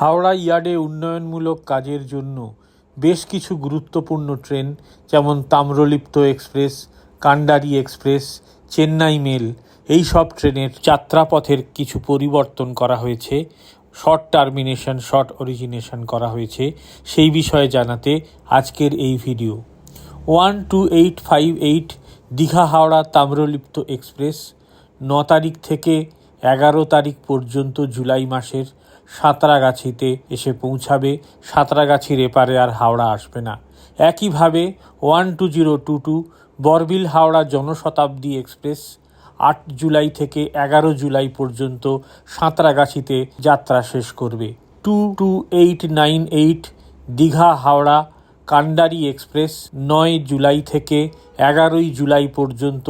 হাওড়া ইয়ার্ডে উন্নয়নমূলক কাজের জন্য বেশ কিছু গুরুত্বপূর্ণ ট্রেন, যেমন Tamralipta express, Kandari express, Chennai mail, এই সব ট্রেনের যাত্রাপথের কিছু পরিবর্তন করা হয়েছে। শর্ট টার্মিনেশন, শর্ট অরিজিনেশন করা হয়েছে। সেই বিষয়ে জানাতে আজকের এই video. One two eight five eight, Digha Howrah Tamralipta express, ন তারিখ থেকে এগারো তারিখ পর্যন্ত জুলাই মাসের। সাঁতরাগাছিতে এসে পৌঁছাবে। সাঁতরাগাছির এপারে আর হাওড়া আসবে না। একইভাবে one two zero two two Barbil Howrah Janshatabdi express আট জুলাই থেকে এগারো জুলাই পর্যন্ত সাঁতরাগাছিতে যাত্রা শেষ করবে। Two two eight nine eight Digha Howrah Kandari express নয় জুলাই থেকে এগারোই জুলাই পর্যন্ত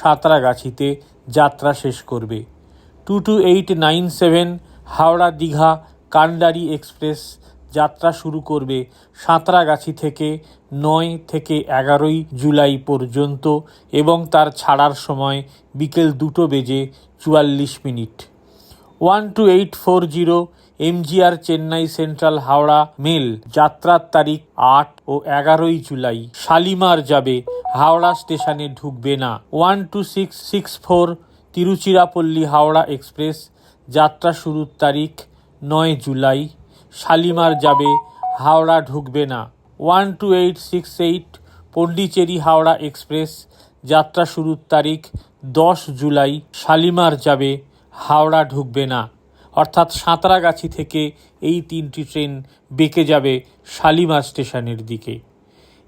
সাঁতরাগাছিতে যাত্রা শেষ করবে। Two two eight nine seven Howrah Digha Kandari express যাত্রা শুরু করবে সাঁতরাগাছি থেকে নয় থেকে এগারোই জুলাই পর্যন্ত এবং তার ছাড়ার সময় বিকেল দুটো বেজে চুয়াল্লিশ minute. One two eight four zero MGR Chennai central Howrah mail. যাত্রার তারিখ আট ও এগারোই জুলাই। শালিমার যাবে, হাওড়া স্টেশনে ঢুকবে না। One two six six four Tiruchirappalli Howrah express যাত্রা শুরুর তারিখ নয় জুলাই। শালিমার যাবে, হাওড়া ঢুকবে না। One two eight six eight, Pondicherry Howrah express. যাত্রা শুরুর তারিখ দশ জুলাই। শালিমার যাবে, হাওড়া ঢুকবে না। অর্থাৎ সাঁতরাগাছি থেকে এই তিনটি ট্রেন বেঁকে যাবে শালিমার স্টেশনের দিকে।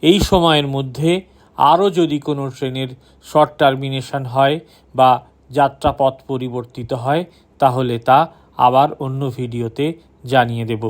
এই সময়ের মধ্যে আরও যদি কোনো ট্রেনের শর্ট টার্মিনেশন হয় বা যাত্রাপথ পরিবর্তিত হয় তাহলে তা আবার অন্য ভিডিওতে জানিয়ে দেব।